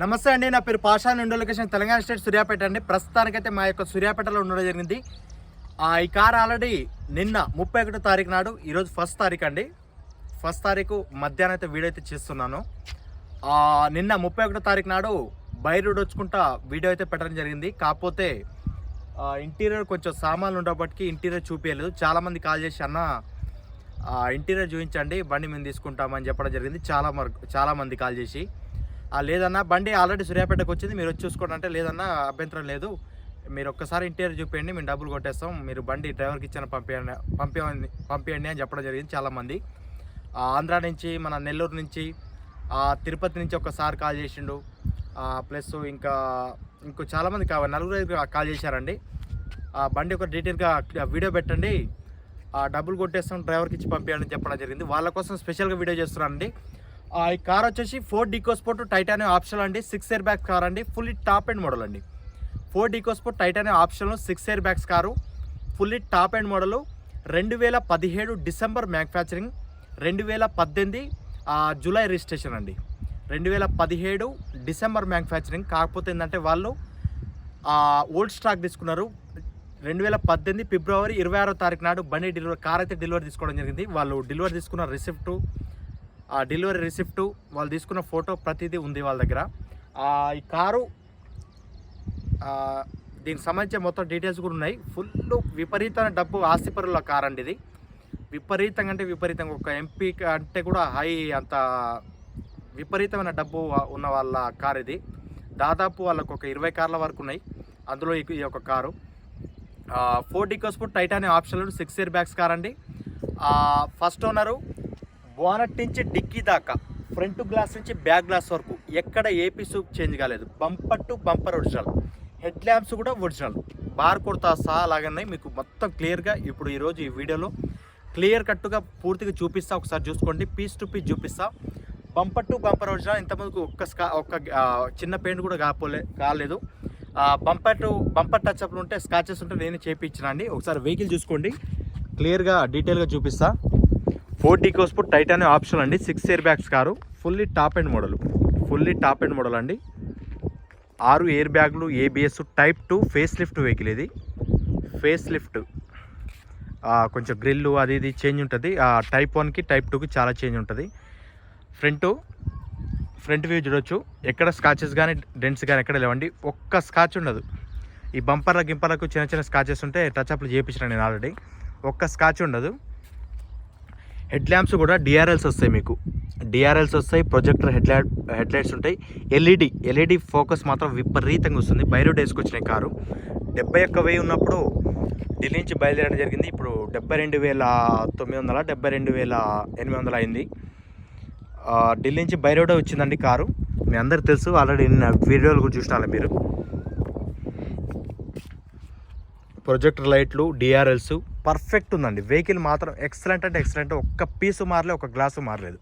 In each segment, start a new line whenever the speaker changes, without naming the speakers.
నమస్తే అండి నా పేరు పాషా నుండి లొకేషన్ తెలంగాణ స్టేట్ సూర్యాపేట అండి. ప్రస్తుతానికైతే మా యొక్క సూర్యాపేటలో ఉండడం జరిగింది. ఆ, ఈ కార్ ఆల్రెడీ నిన్న ముప్పై ఒకటో తారీఖు నాడు ఈరోజు ఫస్ట్ తారీఖు అండి. ఫస్ట్ తారీఖు మధ్యాహ్నం అయితే వీడియో అయితే చేస్తున్నాను. నిన్న ముప్పై ఒకటో తారీఖు నాడు బై రోడ్ వచ్చుకుంటా వీడియో అయితే పెట్టడం జరిగింది. కాకపోతే ఇంటీరియర్ కొంచెం సామాన్లు ఉండబట్టి ఇంటీరియర్ చూపించలేదు చాలామంది కాల్ చేసి అన్న ఇంటీరియర్ చూపించండి బండి మేము తీసుకుంటామని చెప్పడం జరిగింది. చాలా మరకు చాలా మంది కాల్ చేసి లేదన్నా బండి ఆల్రెడీ సూర్యాపేటకు వచ్చింది మీరు వచ్చి చూసుకోండి. అంటే లేదన్నా అభ్యంతరం లేదు. మీరు ఒక్కసారి ఇంటీరియర్ చూపించండి మేము డబ్బులు కొట్టేస్తాం. మీరు బండి డ్రైవర్కి ఇచ్చిన పంపించండి పంపించండి పంపించండి అని చెప్పడం జరిగింది చాలామంది. ఆంధ్ర నుంచి మన నెల్లూరు నుంచి తిరుపతి నుంచి ఒకసారి కాల్ చేసిండు. ప్లస్ ఇంకా ఇంకో చాలామంది కావాలి నలుగురు ఐదుగురు కాల్ చేశారండి. ఆ బండి ఒక డీటెయిల్గా వీడియో పెట్టండి. ఆ డబ్బులు కొట్టేస్తాం డ్రైవర్కి ఇచ్చి పంపించండి అని చెప్పడం జరిగింది. వాళ్ళ కోసం స్పెషల్గా వీడియో చేస్తున్నానండి. ఈ కార్ వచ్చేసి ఫోర్ డీకోస్పోర్ట్ టైటానియం ఆప్షన్ అండి. సిక్స్ ఇయర్ బ్యాగ్స్ కార్ అండి. ఫుల్లీ టాప్ అండ్ మోడల్ అండి. Ford EcoSport titanium option six air bags car. Fully top end model రెండు వేల పదిహేడు డిసెంబర్ మ్యానుఫ్యాక్చరింగ్. రెండు వేల పద్దెనిమిది జూలై రిజిస్ట్రేషన్ అండి. రెండు వేల పదిహేడు డిసెంబర్ మ్యానుఫ్యాక్చరింగ్. కాకపోతే ఏంటంటే వాళ్ళు ఓల్డ్ స్టాక్ తీసుకున్నారు. రెండు వేల పద్దెనిమిది ఫిబ్రవరి ఇరవై ఆరో తారీఖు నాడు బండి డెలివరీ కార్ అయితే డెలివరీ తీసుకోవడం జరిగింది. వాళ్ళు డెలివరీ తీసుకున్న రిసిప్ట్ ఆ డెలివరీ రిసిప్ట్ వాళ్ళు తీసుకున్న ఫోటో ప్రతిదీ ఉంది వాళ్ళ దగ్గర. ఈ కారు దీనికి సంబంధించిన మొత్తం డీటెయిల్స్ కూడా ఉన్నాయి. ఫుల్ విపరీతమైన డబ్బు ఆస్తిపరుల కార్ అండి ఇది. విపరీతంగా అంటే విపరీతంగా ఒక ఎంపీ అంటే కూడా హై అంత విపరీతమైన డబ్బు ఉన్న వాళ్ళ కార్ ఇది. దాదాపు వాళ్ళకు ఒక ఇరవై కార్ల వరకు ఉన్నాయి. అందులో ఈ యొక్క కారు. ఫోర్ డికోస్పోర్ట్ టైటానియం ఆప్షన్లు సిక్స్ ఇయర్ బ్యాగ్స్ కార్ అండి. ఫస్ట్ ఓనరు బోనట్ నుంచి డిక్కీ దాకా ఫ్రంట్ గ్లాస్ నుంచి బ్యాక్ గ్లాస్ వరకు ఎక్కడ ఏపీ సూప్ చేంజ్ కాలేదు. Bumper to bumper original. Head lamps కూడా ఒరిజినల్. బార్ కొడతా సహా అలాగనే మీకు మొత్తం క్లియర్గా ఇప్పుడు ఈరోజు ఈ వీడియోలో క్లియర్ కట్టుగా పూర్తిగా చూపిస్తా. ఒకసారి చూసుకోండి. పీస్ టు పీస్ చూపిస్తా. Bumper to bumper original. ఇంతమందికి ఒక్క స్కా ఒక్క చిన్న పెయింట్ కూడా కాపోలే కాలేదు. బంపర్ టు బంపర్ టచ్ అప్లు ఉంటే స్కాచెస్ ఉంటే నేను చేపించిన అండి. ఒకసారి వెహికల్ చూసుకోండి. క్లియర్గా డీటెయిల్గా చూపిస్తా. ఫోర్ డీకోస్పోర్ట్ టైటాన్ ఆప్షన్ అండి. Six air bags car. Fully top end model. Fully top end model అండి. ఆరు ఎయిర్ బ్యాగ్లు ABS type two face lift vehicle ఇది. Face lift. కొంచెం గ్రిల్లు అది ఇది చేంజ్ ఉంటుంది. టైప్ వన్కి టైప్ టూకి చాలా చేంజ్ ఉంటుంది. ఫ్రంట్ ఫ్రంట్ వ్యూ చూడొచ్చు. ఎక్కడ స్కాచెస్ కానీ డెంట్స్ కానీ ఎక్కడ లేవండి. ఒక్క స్కాచ్ ఉండదు. ఈ బంపర్ల గింపర్లకు చిన్న చిన్న స్కాచెస్ ఉంటే టచ్ అప్లు చేయించిన నేను ఆల్రెడీ. ఒక్క స్కాచ్ ఉండదు. హెడ్ ల్యాంప్స్ కూడా డిఆర్ఎల్స్ వస్తాయి మీకు. డిఆర్ఎల్స్ వస్తాయి projector head light head lights ఉంటాయి. ఎల్ఈడి ఎల్ఈడి ఫోకస్ మాత్రం విపరీతంగా వస్తుంది. బైరోడ్ వేసుకొచ్చిన కారు. డెబ్బై ఒక్క వెయ్యి ఉన్నప్పుడు ఢిల్లీ నుంచి బయలుదేరడం జరిగింది. ఇప్పుడు డెబ్బై రెండు వేల తొమ్మిది వందల డెబ్బై రెండు వేల ఎనిమిది వందల అయింది. ఢిల్లీ నుంచి బైరోడే వచ్చిందండి కారు. మీ అందరికి తెలుసు ఆల్రెడీ నిన్న వీడియోలు కూడా చూసినారు మీరు. ప్రొజెక్టర్ లైట్లు డిఆర్ఎల్స్ పర్ఫెక్ట్ ఉందండి. వెహికల్ మాత్రం ఎక్సలెంట్ అంటే ఎక్సలెంట్. ఒక్క పీసు మారలేదు ఒక గ్లాసు మారలేదు.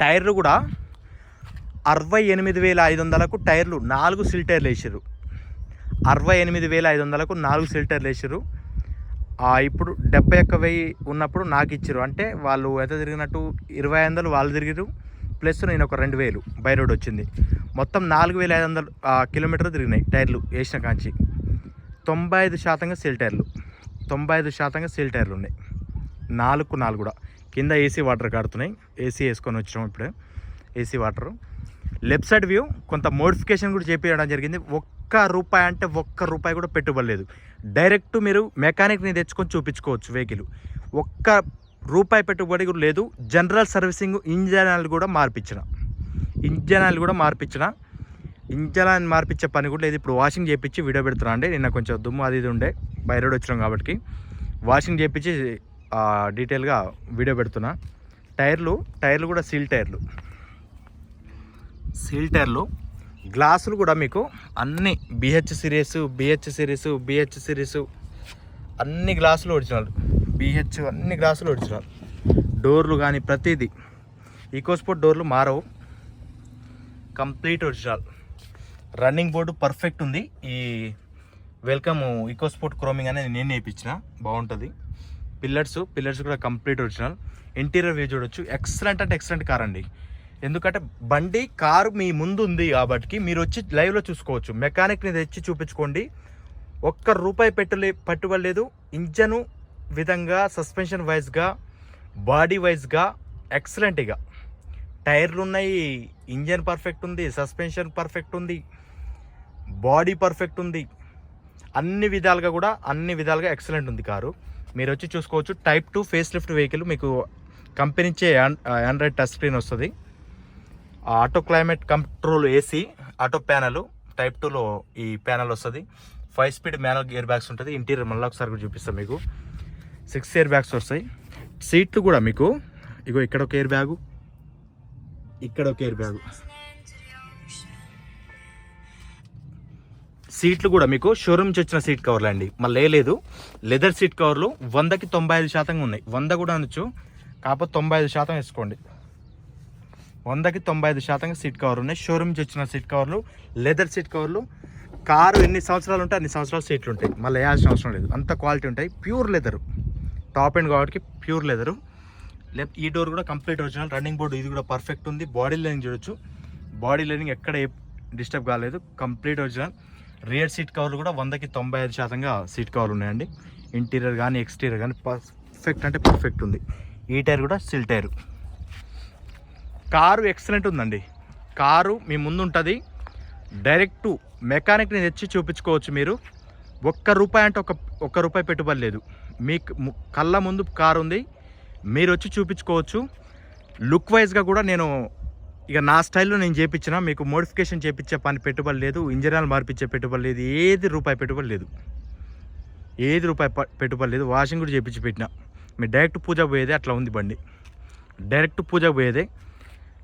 టైర్లు కూడా అరవై ఎనిమిది వేల ఐదు వందలకు టైర్లు నాలుగు సిల్టర్లు వేసారు అరవై ఎనిమిది వేల ఐదు వందలకు నాలుగు సిల్టర్లు వేసారు ఇప్పుడు డెబ్బై ఒక్క వెయ్యి ఉన్నప్పుడు నాకు ఇచ్చారు అంటే వాళ్ళు ఎంత తిరిగినట్టు ఇరవై వందలు వాళ్ళు తిరిగారు ప్లస్ నేను ఒక రెండు వేలు బై రోడ్ వచ్చింది. మొత్తం నాలుగు వేల ఐదు వందలు కిలోమీటర్లు తిరిగినాయి టైర్లు వేసిన కాంచి. తొంభై ఐదు శాతంగా సెల్ టైర్లు. తొంభై ఐదు శాతంగా సీల్ టైర్లు ఉన్నాయి. నాలుగు నాలుగు కూడా. కింద ఏసీ వాటర్ కాడుతున్నాయి ఏసీ వేసుకొని వచ్చినాం ఇప్పుడే. AC water. Left side view కొంత మోడిఫికేషన్ కూడా చేపించడం జరిగింది. ఒక్క రూపాయి అంటే ఒక్క రూపాయి కూడా పెట్టుబడి లేదు డైరెక్ట్ మీరు మెకానిక్ని తెచ్చుకొని చూపించుకోవచ్చు వెహికల్. ఒక్క రూపాయి పెట్టుబడి కూడా లేదు. జనరల్ సర్వీసింగ్ ఇంజన్ ఆయిల్ కూడా మార్పించిన ఇంజన్ ఆయిల్ కూడా మార్పించిన ఇంచలా మార్పించే పని కూడా లేదు. ఇప్పుడు వాషింగ్ చేయించి వీడియో పెడుతున్నా అండి. నిన్న కొంచెం దుమ్ము అది ఇది ఉండే. బయట వచ్చినాం కాబట్టి. వాషింగ్ చేయించి డీటెయిల్గా వీడియో పెడుతున్నా. టైర్లు టైర్లు కూడా సీల్ టైర్లు. సీల్ టైర్లు. గ్లాసులు కూడా మీకు అన్ని BH series BH series BH series అన్ని గ్లాసులు ఒరిజినల్ బిహెచ్ అన్ని గ్లాసులు ఒరిజినల్ డోర్లు కానీ ప్రతిదీ. ఈకోస్పోర్ట్ డోర్లు మారవు. Complete original running board perfect ఉంది. ఈ వెల్కమ్ ఈకోస్పోర్ట్ క్రోమింగ్ అనేది నేను నేర్పించిన. బాగుంటుంది. పిల్లర్స్ పిల్లర్స్ కూడా కంప్లీట్ ఒరిజినల్ ఇంటీరియర్ వ్యూ చూడొచ్చు. ఎక్సలెంట్ అంటే ఎక్సలెంట్ కార్ అండి. ఎందుకంటే బండి కారు మీ ముందు ఉంది కాబట్టి మీరు వచ్చి లైవ్లో చూసుకోవచ్చు. మెకానిక్ని తెచ్చి చూపించుకోండి. ఒక్క రూపాయి పెట్టలే పట్టుకోలేదు ఇంజను విధంగా సస్పెన్షన్ వైజ్గా బాడీ వైజ్గా ఎక్సలెంట్గా టైర్లు ఉన్నాయి ఇంజన్ పర్ఫెక్ట్ ఉంది సస్పెన్షన్ పర్ఫెక్ట్ ఉంది బాడీ పర్ఫెక్ట్ ఉంది అన్ని విధాలుగా కూడా అన్ని విధాలుగా ఎక్సలెంట్ ఉంది కారు. మీరు వచ్చి చూసుకోవచ్చు type two face lift vehicle మీకు కంపెనీచే ఆండ్రాయిడ్ టచ్ స్క్రీన్ వస్తుంది. Auto climate control AC auto panel type టూలో ఈ ప్యానల్ వస్తుంది. Five speed manual gear bags ఉంటుంది. ఇంటీరియర్ మళ్ళీ ఒకసారి కూడా చూపిస్తాం మీకు. సిక్స్ ఇయర్ బ్యాగ్స్ వస్తాయి. సీట్లు కూడా మీకు. ఇగో ఇక్కడ ఒక ఎయిర్ బ్యాగు. ఇక్కడ ఒక ఎయిర్ బ్యాగ్ సీట్లు కూడా మీకు షోరూమ్ నుంచి వచ్చిన సీట్ కవర్లు అండి మళ్ళీ లేదు. లెదర్ సీట్ కవర్లు వందకి తొంభై ఐదు శాతంగా ఉన్నాయి. వంద కూడా అనొచ్చు. కాకపోతే తొంభై ఐదు శాతం వేసుకోండి. వందకి తొంభై ఐదు శాతంగా సీట్ కవర్ ఉన్నాయి. షోరూమ్ నుంచి వచ్చిన సీట్ కవర్లు లెదర్ సీట్ కవర్లు కారు ఎన్ని సంవత్సరాలు ఉంటే అన్ని సంవత్సరాలు సీట్లు ఉంటాయి. మళ్ళీ వేయాల్సిన అవసరం లేదు. అంత క్వాలిటీ ఉంటాయి. ప్యూర్ లెదరు టాప్ అండ్ కాబట్టి ప్యూర్ లెదరు లేకపోతే ఈ డోర్ కూడా కంప్లీట్ ఒరిజినల్. రన్నింగ్ బోర్డు ఇది కూడా పర్ఫెక్ట్ ఉంది. బాడీ లైనింగ్ చూడొచ్చు. బాడీ లైనింగ్ ఎక్కడ డిస్టర్బ్ కాలేదు. Complete original. రియర్ సీట్ కవర్లు కూడా వందకి తొంభై ఐదు శాతంగా సీట్ కవర్లు ఉన్నాయండి. ఇంటీరియర్ కానీ ఎక్స్టీరియర్ కానీ పర్ఫెక్ట్ అంటే పర్ఫెక్ట్ ఉంది. ఈ టైర్ కూడా సిల్ టైర్. కారు ఎక్సలెంట్ ఉందండి. కారు మీ ముందు ఉంటుంది డైరెక్ట్ మెకానిక్ని తెచ్చి చూపించుకోవచ్చు మీరు. ఒక్క రూపాయి అంటే ఒక ఒక్క రూపాయి పెట్టుబడి లేదు. మీకు కళ్ళ ముందు కారు ఉంది మీరు వచ్చి చూపించుకోవచ్చు లుక్ వైజ్గా కూడా నేను ఇక నా స్టైల్లో నేను చేయించిన మీకు మోడిఫికేషన్ చేపించే పని పెట్టుబడి లేదు ఇంజనీర్ మార్పించే పెట్టుబడి లేదు ఏది రూపాయి పెట్టుబడి లేదు. ఏది రూపాయి ప- పెట్టుబడి లేదు వాషింగ్ కూడా చేపించి పెట్టిన. మీరు డైరెక్ట్ పూజ పోయేదే అట్లా ఉంది బండి. డైరెక్ట్ పూజ పోయేదే.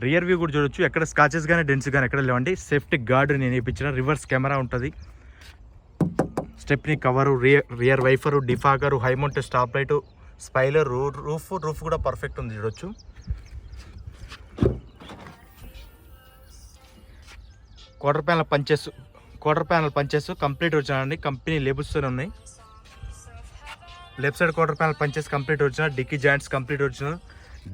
రియర్ వ్యూ కూడా చూడొచ్చు. ఎక్కడ స్కాచెస్ కానీ డెన్స్ కానీ ఎక్కడ లేవండి. సేఫ్టీ గార్డ్ నేను వేయించిన రివర్స్ కెమెరా ఉంటుంది. Stepney cover rear rear wiper defogger high mount stop light spoiler రూ రూఫ్ రూఫ్ కూడా పర్ఫెక్ట్ ఉంది చూడొచ్చు. Quarter panel punches quarter panel punches complete వచ్చినాయండి కంపెనీ లేబుల్స్తోనే ఉన్నాయి. Left side quarter panel punches complete original dickey joints complete original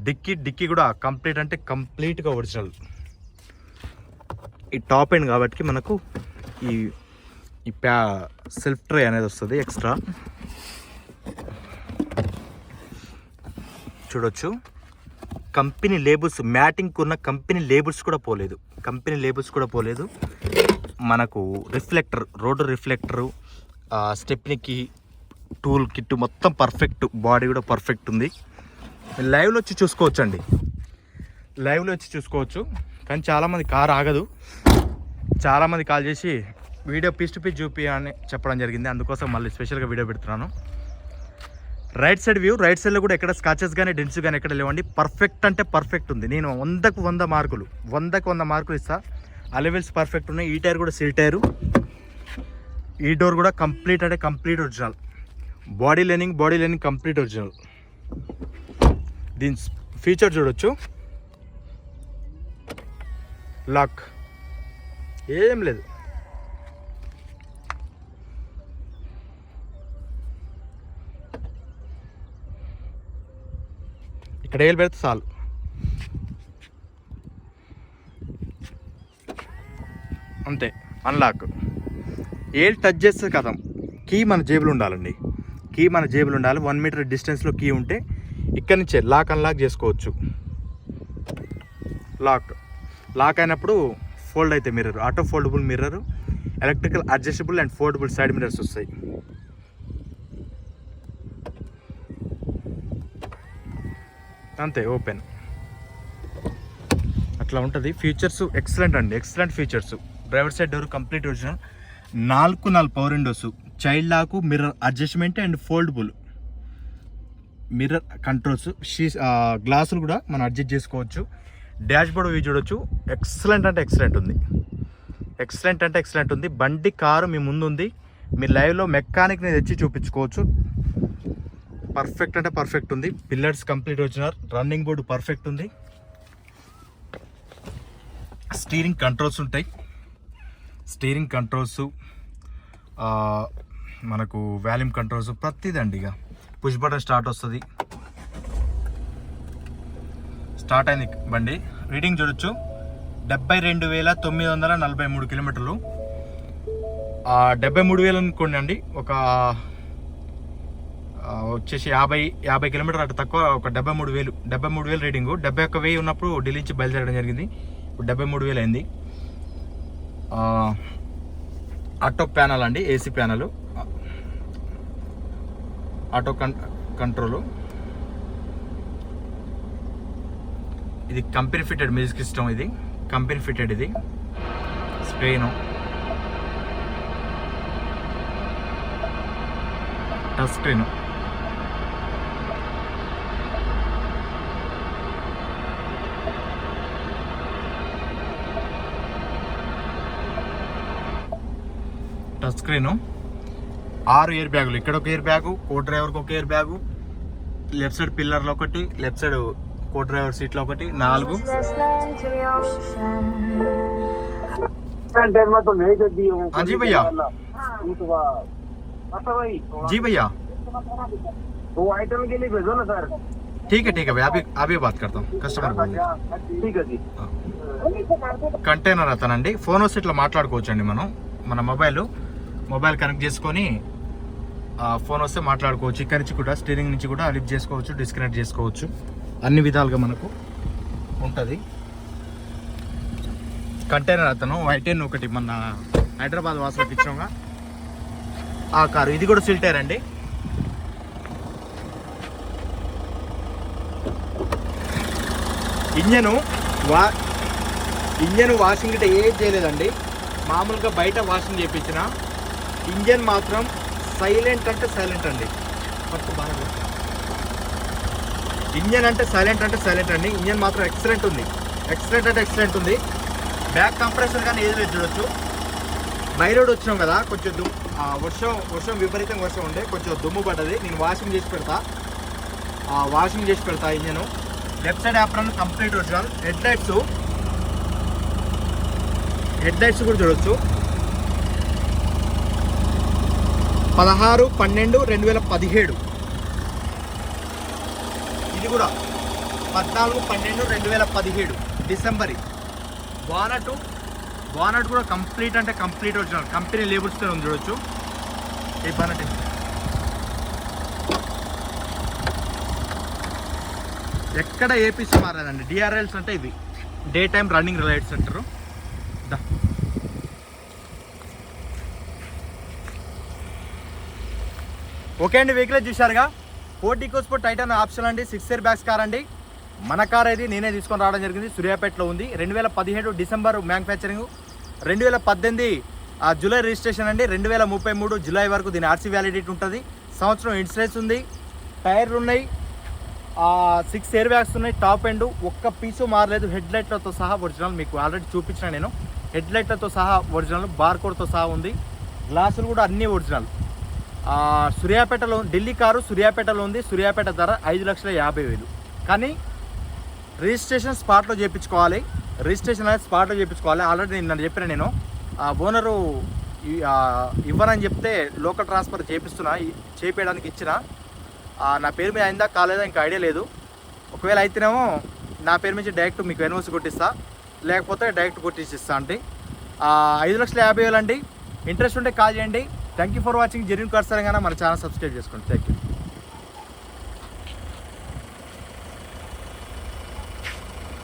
dickey dickey కూడా complete అంటే కంప్లీట్గా ఒరిజినల్ ఈ టాప్ ఎండ్ కాబట్టి మనకు ఈ ఈ ప్యా సెల్ఫ్ ట్రే అనేది వస్తుంది ఎక్స్ట్రా చూడొచ్చు. కంపెనీ లేబుల్స్ మ్యాటింగ్కి ఉన్న కంపెనీ లేబుల్స్ కూడా పోలేదు. కంపెనీ లేబుల్స్ కూడా పోలేదు. మనకు రిఫ్లెక్టర్ రోడ్డు రిఫ్లెక్టరు స్టెప్నికి టూల్ కిట్ మొత్తం పర్ఫెక్ట్ బాడీ కూడా పర్ఫెక్ట్ ఉంది. లైవ్లో వచ్చి చూసుకోవచ్చు అండి లైవ్లో వచ్చి చూసుకోవచ్చు. కానీ చాలామంది కార్ ఆగదు. చాలామంది కాల్ చేసి వీడియో పీస్ టు పీస్ చూపి అని చెప్పడం జరిగింది. అందుకోసం మళ్ళీ స్పెషల్గా వీడియో పెడుతున్నాను. రైట్ సైడ్ వ్యూ రైట్ సైడ్లో కూడా ఎక్కడ స్కాచెస్ కానీ డెన్స్ కానీ ఎక్కడ లేవండి. పర్ఫెక్ట్ అంటే పర్ఫెక్ట్ ఉంది. నేను వందకు వంద మార్కులు వందకు వంద మార్కులు ఇస్తా. అలెవెల్స్ పర్ఫెక్ట్ ఉన్నాయి. ఈ టైర్ కూడా సీల్ టైరు. ఈ డోర్ కూడా కంప్లీట్ అంటే complete original body lining body lining complete original దీని ఫీచర్ చూడొచ్చు. లాక్ ఏం లేదు. ఇక్కడ ఏళ్ళు పెడితే చాలు. అంతే అన్లాక్ ఏళ్ళు టచ్ చేస్తే కథం. కీ మన జేబులు ఉండాలండి. కీ మన జేబులు ఉండాలి. వన్ మీటర్ డిస్టెన్స్లో కీ ఉంటే ఇక్కడి నుంచే లాక్ అన్లాక్ చేసుకోవచ్చు. లాక్ లాక్ అయినప్పుడు ఫోల్డ్ అయితే mirror auto foldable mirror electrical adjustable and foldable side mirrors వస్తాయి. అంతే ఓపెన్. అట్లా ఉంటుంది. ఫీచర్స్ ఎక్సలెంట్ అండి excellent features driver side door complete original నాలుగు నాలుగు power windows child lock mirror adjustment and foldable mirror controls she గ్లాసులు కూడా మనం అడ్జస్ట్ చేసుకోవచ్చు. డాష్ బోర్డ్ వ్యూ చూడొచ్చు. ఎక్సలెంట్ అంటే ఎక్సలెంట్ ఉంది. ఎక్సలెంట్ అంటే ఎక్సలెంట్ ఉంది. బండి కారు మీ ముందు ఉంది మీ లైవ్లో మెకానిక్ని తెచ్చి చూపించుకోవచ్చు. పర్ఫెక్ట్ అంటే పర్ఫెక్ట్ ఉంది. పిల్లర్స్ కంప్లీట్ వచ్చినారు రన్నింగ్ బోర్డు పర్ఫెక్ట్ ఉంది. స్టీరింగ్ కంట్రోల్స్ ఉంటాయి. స్టీరింగ్ కంట్రోల్స్ మనకు వాల్యూమ్ కంట్రోల్స్ ప్రతిదండి ఇక. పుష్ బటన్ స్టార్ట్ వస్తుంది. స్టార్ట్ అయింది బండి. రీడింగ్ చూడొచ్చు. డెబ్బై రెండు వేల తొమ్మిది వందల నలభై మూడు కిలోమీటర్లు. డెబ్బై మూడు వేలు అనుకోండి అండి. ఒక వచ్చేసి యాభై యాభై కిలోమీటర్ అటు తక్కువ ఒక డెబ్బై మూడు వేలు డెబ్బై మూడు వేలు రీడింగు డెబ్బై ఒక్క వెయ్యి ఉన్నప్పుడు ఢిల్లీ నుంచి బయలుదేరడం జరిగింది. ఇప్పుడు డెబ్బై మూడు వేలు అయింది. ఆటో ప్యానల్ అండి AC panel. Auto con control. ఇది కంపెనీ ఫిట్టెడ్ మ్యూజిక్ సిస్టమ్ ఇది. కంపెనీ ఫిట్టెడ్ ఇది. Screen. Touch screen. Touch screen ఆరు ఇయర్ బ్యాగులు ఇక్కడ ఒక ఇయర్ బ్యాగు కో డ్రైవర్కి ఒక ఇయర్ బ్యాగు లెఫ్ట్ సైడ్ పిల్లర్లో ఒకటి లెఫ్ట్ సైడ్ కో డ్రైవర్ సీట్లో ఒకటి నాలుగు
टहलना तो नहीं कर दिए वो
हाँ जी भैया।
वो तो बात अच्छा भाई
जी भैया
वो आइटम के लिए भेजो ना सर
ठीक है ठीक है भैया अभी अभी बात करता हूँ कस्टमर बोल रहे हैं।
ठीक है जी
కంటైనర్ అతనండి ఫోన్ వస్తే ఇట్లా మాట్లాడుకోవచ్చు అండి మనం మన మొబైల్ మొబైల్ కనెక్ట్ చేసుకొని ఫోన్ వస్తే మాట్లాడుకోవచ్చు. ఇక్కడ నుంచి కూడా స్టీరింగ్ నుంచి కూడా లిఫ్ట్ చేసుకోవచ్చు డిస్కనెక్ట్ చేసుకోవచ్చు. అన్ని విధాలుగా మనకు ఉంటుంది. కంటైనర్ అతను వైటెన్ ఒకటి మన హైదరాబాద్ వాసులకు ఇచ్చాముగా ఆ కారు. ఇది కూడా సిల్టైర్ అండి. ఇంజను వా ఇంజన్ వాషింగ్ గిట్ట ఏం చేయలేదండి. మామూలుగా బయట వాషింగ్ చేయించిన ఇంజన్ మాత్రం సైలెంట్ అంటే సైలెంట్ అండి. ఫస్ట్ బాగా ఇంజన్ అంటే సైలెంట్ అంటే సైలెంట్ అండి. ఇంజన్ మాత్రం ఎక్సలెంట్ ఉంది. ఎక్సలెంట్ అంటే ఎక్సలెంట్ ఉంది. బ్యాక్ కంప్రెసర్ కానీ ఏది లేదు చూడొచ్చు. బై రోడ్ వచ్చినాం కదా కొంచెం దుమ్ వర్షం వర్షం విపరీతంగా వర్షం ఉండే కొంచెం దుమ్ము పడ్డది. నేను వాషింగ్ చేసి పెడతా. వాషింగ్ చేసి పెడతా engine. Left side apron complete original. Headlights. Headlights కూడా చూడొచ్చు. పదహారు పన్నెండు రెండు వేల పదిహేడు. ఇది కూడా పద్నాలుగు పన్నెండు రెండు వేల పదిహేడు డిసెంబర్. బానట్ వానట్ కూడా కంప్లీట్ అంటే కంప్లీట్ ఒరిజినల్. కంపెనీ లేబుల్స్తో ఉంది చూడొచ్చు. ఈ బానట్ ఎక్కడ ఏపీసీ మారదండి డిఆర్ఎల్స్ అంటే ఇవి. డే టైం రన్నింగ్ లైట్స్ అంటారు. దా. ఓకే అండి వెహికల్ చూశారుగా. ఫోర్ట్ ఈకోస్పో టైటన్ ఆప్షన్ అండి సిక్స్ ఇయర్ బ్యాగ్స్ కార్ అండి. మన కార్ అయితే నేనే తీసుకొని రావడం జరిగింది సూర్యాపేటలో ఉంది. రెండు వేల పదిహేడు డిసెంబర్ మ్యానుఫ్యాక్చరింగ్ రెండు వేల పద్దెనిమిది ఆ జూలై రిజిస్ట్రేషన్ అండి. రెండు వేల ముప్పై మూడు జూలై వరకు దీని ఆర్సీ వ్యాలిడిటీ ఉంటుంది. సంవత్సరం ఇన్సూరెన్స్ ఉంది. టైర్లు ఉన్నాయి. సిక్స్ ఎయిర్ బ్యాగ్స్ ఉన్నాయి. టాప్ ఎండ్ ఒక్క పీసు మారలేదు. హెడ్ లైట్లతో సహా ఒరిజినల్ మీకు ఆల్రెడీ చూపించిన నేను. హెడ్ లైట్లతో సహా ఒరిజినల్ బార్ కోడ్తో సహా ఉంది. గ్లాసులు కూడా అన్నీ ఒరిజినల్ సూర్యాపేటలో ఢిల్లీ కారు సూర్యాపేటలో ఉంది. సూర్యాపేట ధర ఐదు లక్షల యాభై వేలు. కానీ రిజిస్ట్రేషన్ స్పాట్లో చేయించుకోవాలి. రిజిస్ట్రేషన్ అనేది స్పాట్లో చేయించుకోవాలి. ఆల్రెడీ నేను నన్ను చెప్పిన నేను. ఆ ఓనరు ఇవ్వనని చెప్తే లోకల్ ట్రాన్స్ఫర్ చేపిస్తున్నా. చేపేయడానికి చేపించడానికి ఇచ్చిన నా పేరు మీద అయిందా కాలేదా ఇంకా ఐడియా లేదు. ఒకవేళ అయితేనేమో నా పేరు మీద డైరెక్ట్ మీకు ఎన్ఓసి కొట్టిస్తా. లేకపోతే డైరెక్ట్ కొట్టించిస్తా అండి అంటే. ఐదు లక్షల యాభై వేలు అండి ఇంట్రెస్ట్ ఉంటే కాల్ చేయండి. Thank you for watching genuine cars Telangana మన ఛానల్ సబ్స్క్రైబ్ చేసుకోండి. Thank you